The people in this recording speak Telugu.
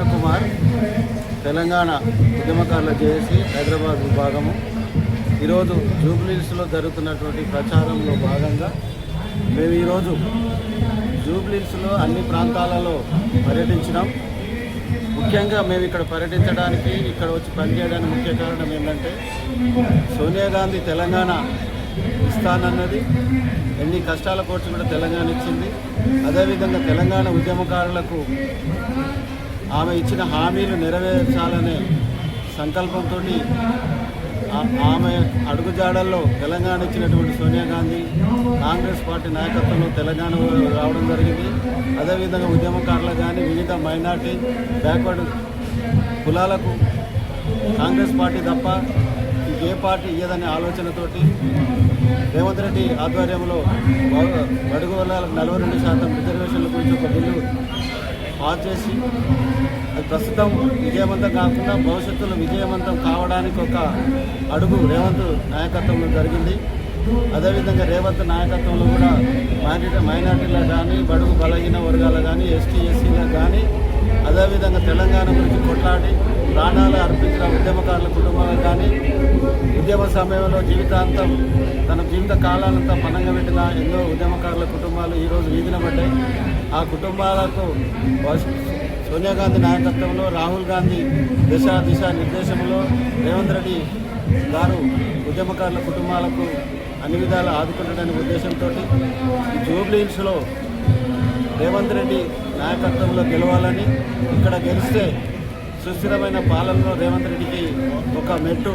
కృష్ణకుమార్ తెలంగాణ ఉద్యమకారుల జేఏసీ హైదరాబాద్ విభాగము. ఈరోజు జూబ్లీహిల్స్లో జరుగుతున్నటువంటి ప్రచారంలో భాగంగా మేము ఈరోజు జూబ్లీహిల్స్లో అన్ని ప్రాంతాలలో పర్యటించినాం. ముఖ్యంగా మేము ఇక్కడ పర్యటించడానికి ఇక్కడ వచ్చి పనిచేయడానికి ముఖ్య కారణం ఏంటంటే సోనియా గాంధీ తెలంగాణ ఇస్తానన్నది. ఎన్ని కష్టాల కోర్చి కూడా తెలంగాణ ఇచ్చింది. అదేవిధంగా తెలంగాణ ఉద్యమకారులకు ఆమె ఇచ్చిన హామీలు నెరవేర్చాలనే సంకల్పంతో ఆమె అడుగుజాడల్లో తెలంగాణ ఇచ్చినటువంటి సోనియా గాంధీ కాంగ్రెస్ పార్టీ నాయకత్వంలో తెలంగాణ రావడం జరిగింది. అదేవిధంగా ఉద్యమకారులు కానీ వివిధ మైనార్టీ బ్యాక్వర్డ్ కులాలకు కాంగ్రెస్ పార్టీ తప్ప ఏ పార్టీ ఇయ్యదనే ఆలోచనతోటి రేవంత్ రెడ్డి ఆధ్వర్యంలో బ- బడుగు వర్గాలకు నలభై రెండు శాతం రిజర్వేషన్ల గురించి ఒక బిల్లు పాస్ చేసి అది ప్రస్తుతం విజయవంతం కాకుండా భవిష్యత్తులో విజయవంతం కావడానికి ఒక అడుగు రేవంత్ నాయకత్వంలో జరిగింది. అదేవిధంగా రేవంత్ నాయకత్వంలో కూడా మైనార్టీ మైనార్టీలకు కానీ బడుగు బలహీన వర్గాలు కానీ ఎస్టీ ఎస్సీలకు కానీ అదేవిధంగా తెలంగాణ గురించి కొట్లాడి ప్రాణాలు అర్పించిన ఉద్యమకారుల కుటుంబాలకు కానీ ఉద్యమ సమయంలో జీవితాంతం తన జీవిత కాలాలంతా పనంగా పెట్టిన ఎన్నో ఉద్యమకారుల కుటుంబాలు ఈరోజు వీధిన పడ్డాయి. ఆ కుటుంబాలకు సోనియా గాంధీ నాయకత్వంలో రాహుల్ గాంధీ దిశ దిశ నిర్దేశంలో రేవంత్ రెడ్డి గారు ఉద్యమకారుల కుటుంబాలకు అన్ని విధాలు ఆదుకుంటాడనే ఉద్దేశంతో జూబ్లీన్స్లో రేవంత్ రెడ్డి నాయకత్వంలో గెలవాలని ఇక్కడ గెలిస్తే సుస్థిరమైన పాలనలో రేవంత్ రెడ్డికి ఒక మెట్టు